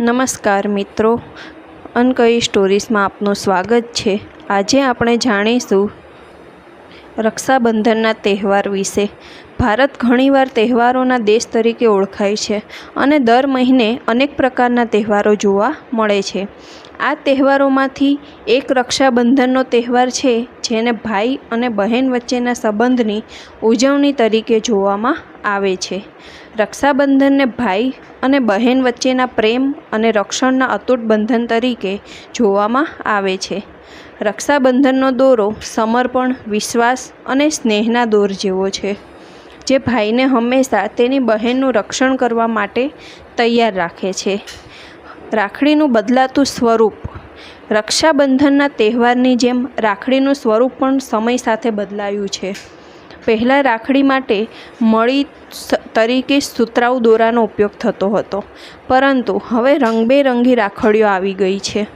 નમસ્કાર મિત્રો. અનકઈ સ્ટોરીઝમાં આપનું સ્વાગત છે. આજે આપણે જાણીશું રક્ષાબંધનના તહેવાર વિશે. ભારત ઘણીવાર તહેવારોના દેશ તરીકે ઓળખાય છે અને દર મહિને અનેક પ્રકારના તહેવારો જોવા મળે છે. આ તહેવારોમાંથી એક રક્ષાબંધનનો તહેવાર છે જેને ભાઈ અને બહેન વચ્ચેના સંબંધની ઉજવણી તરીકે જોવામાં આવે છે. રક્ષાબંધનને ભાઈ અને બહેન વચ્ચેના પ્રેમ અને રક્ષણના અતૂટ બંધન તરીકે જોવામાં આવે છે. રક્ષાબંધનનો દોરો સમર્પણ, વિશ્વાસ અને સ્નેહના દોર જેવો છે, જે ભાઈને હંમેશા તેની બહેનનું રક્ષણ કરવા માટે તૈયાર રાખે છે. રાખડીનું બદલાતું સ્વરૂપ. રક્ષાબંધનના તહેવારની જેમ રાખડીનું સ્વરૂપ પણ સમય સાથે બદલાયું છે. પહેલાં રાખડી માટે મળી તરીકે સુતરાઉ દોરાનો ઉપયોગ થતો હતો. પરંતુ હવે રંગબેરંગી રાખડીઓ આવી ગઈ છે.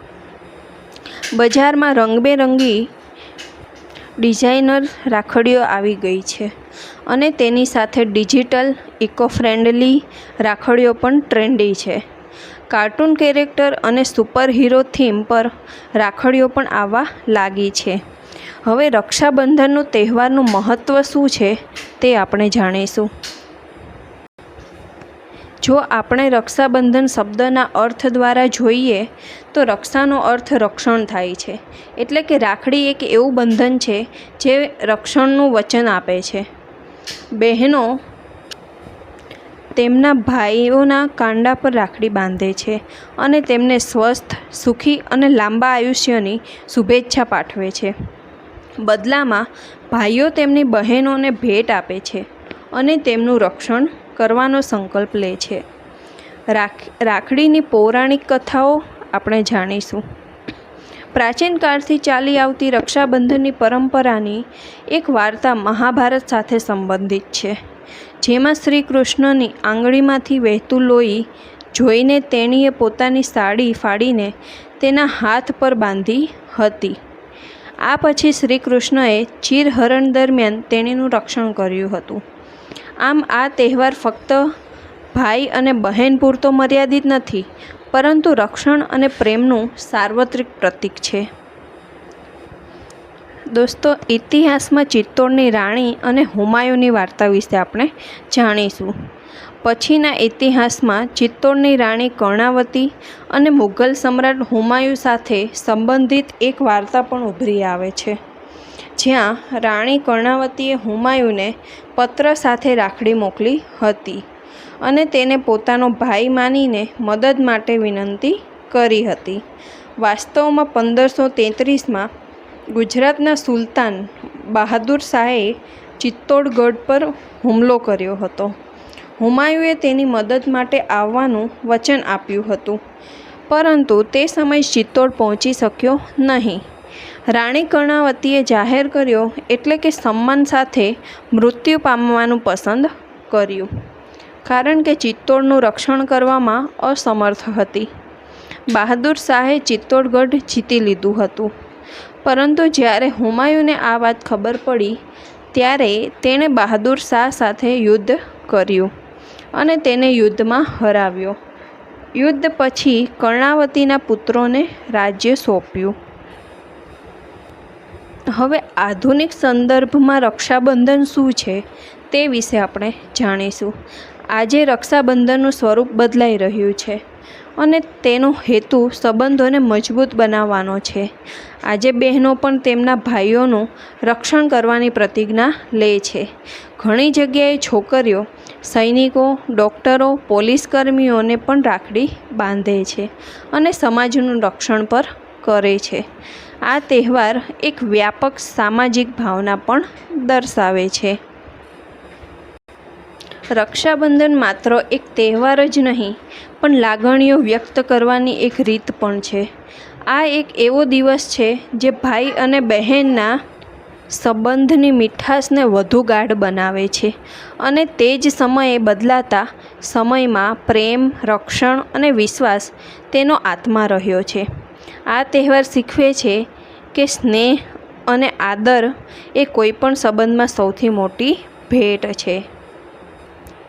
બજારમાં રંગબેરંગી ડિઝાઇનર રાખડીઓ આવી ગઈ છે અને તેની સાથે ડિજિટલ ઇકો ફ્રેન્ડલી રાખડીઓ પણ ટ્રેન્ડી છે. કાર્ટૂન કેરેક્ટર અને સુપર હીરો થીમ પર રાખડીઓ પણ આવવા લાગી છે. હવે રક્ષાબંધનનું તહેવારનું મહત્ત્વ શું છે તે આપણે જાણીશું. જો આપણે રક્ષાબંધન શબ્દના અર્થ દ્વારા જોઈએ તો રક્ષાનો અર્થ રક્ષણ થાય છે. એટલે કે રાખડી એક એવું બંધન છે જે રક્ષણનું વચન આપે છે. બહેનો તેમના ભાઈઓના કાંડા પર રાખડી બાંધે છે અને તેમને સ્વસ્થ, સુખી અને લાંબા આયુષ્યની શુભેચ્છા પાઠવે છે. બદલામાં, ભાઈઓ તેમની બહેનોને ભેટ આપે છે અને તેમનું રક્ષણ કરવાનો સંકલ્પ લે છે. રાખ, રાખડીની પૌરાણિક કથાઓ આપણે જાણીશું. પ્રાચીન કાળથી ચાલી આવતી રક્ષાબંધનની પરંપરાની એક વાર્તા મહાભારત સાથે સંબંધિત છે, જેમાં શ્રી કૃષ્ણની આંગળીમાંથી વહેતું લોહી જોઈને તેણીએ પોતાની સાડી ફાડીને તેના હાથ પર બાંધી હતી. આ પછી શ્રી કૃષ્ણએ ચીરહરણ દરમિયાન તેણીનું રક્ષણ કર્યું હતું. આમ આ તહેવાર ફક્ત ભાઈ અને બહેન પૂરતો મર્યાદિત નથી પરંતુ રક્ષણ અને પ્રેમનું સાર્વત્રિક પ્રતીક છે. દોસ્તો, ઇતિહાસમાં ચિત્તોડની રાણી અને હુમાયુની વાર્તા વિશે આપણે જાણીશું. પછીના ઇતિહાસમાં ચિત્તોડની રાણી કર્ણાવતી અને મુઘલ સમ્રાટ હુમાયુ સાથે સંબંધિત એક વાર્તા પણ ઉભરી આવે છે, જ્યાં રાણી કર્ણાવતીએ હુમાયુને પત્ર સાથે રાખડી મોકલી હતી. અને તેને પોતાનો ભાઈ માનીને મદદ માટે વિનંતી કરી હતી. વાસ્તવમાં પંદરસો તેત્રીસમાં ગુજરાતના સુલતાન બહાદુર શાહે ચિત્તોડગઢ પર હુમલો કર્યો હતો. હુમાયુએ તેની મદદ માટે આવવાનું વચન આપ્યું હતું, પરંતુ તે સમય ચિત્તોડ પહોંચી શક્યો નહીં. રાણી કર્ણાવતીએ જાહેર કર્યો એટલે કે સન્માન સાથે મૃત્યુ પામવાનું પસંદ કર્યું. કારણ કે ચિત્તોડનું રક્ષણ કરવામાં અસમર્થ હતી. બહાદુર શાહે ચિત્તોડગઢ જીતી લીધું હતું. પરંતુ જ્યારે હુમાયુને આ વાત ખબર પડી, ત્યારે તેણે બહાદુર શાહ સાથે યુદ્ધ કર્યું અને તેને યુદ્ધમાં હરાવ્યો. યુદ્ધ પછી કર્ણાવતીના પુત્રોને રાજ્ય સોંપ્યું. હવે આધુનિક સંદર્ભમાં રક્ષાબંધન શું છે તે વિશે આપણે જાણીશું. આજે રક્ષાબંધનનું સ્વરૂપ બદલાઈ રહ્યું છે અને તેનો હેતુ સંબંધોને મજબૂત બનાવવાનો છે. આજે બહેનો પણ તેમના ભાઈઓનું રક્ષણ કરવાની પ્રતિજ્ઞા લે છે. ઘણી જગ્યાએ છોકરીઓ, સૈનિકો, ડૉક્ટરો પોલીસ કર્મીઓને પણ રાખડી બાંધે છે અને સમાજનું રક્ષણ પર કરે છે. આ તહેવાર એક વ્યાપક સામાજિક ભાવના પણ દર્શાવે છે. રક્ષાબંધન માત્ર એક તહેવાર જ નહીં, પણ લાગણીઓ વ્યક્ત કરવાની એક રીત પણ છે. આ એક એવો દિવસ છે જે ભાઈ અને બહેનના સંબંધની મીઠાશને વધુ ગાઢ બનાવે છે અને તે જ સમયે બદલાતા સમયમાં પ્રેમ, રક્ષણ અને વિશ્વાસ તેનો આત્મા રહ્યો છે. આ તહેવાર શીખવે છે કે સ્નેહ અને આદર એ કોઈપણ સંબંધમાં સૌથી મોટી ભેટ છે.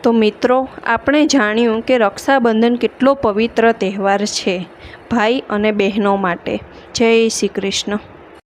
તો મિત્રો, આપણે જાણ્યું કે રક્ષાબંધન કેટલો પવિત્ર તહેવાર છે, ભાઈ અને બહેનો માટે. જય શ્રી કૃષ્ણ.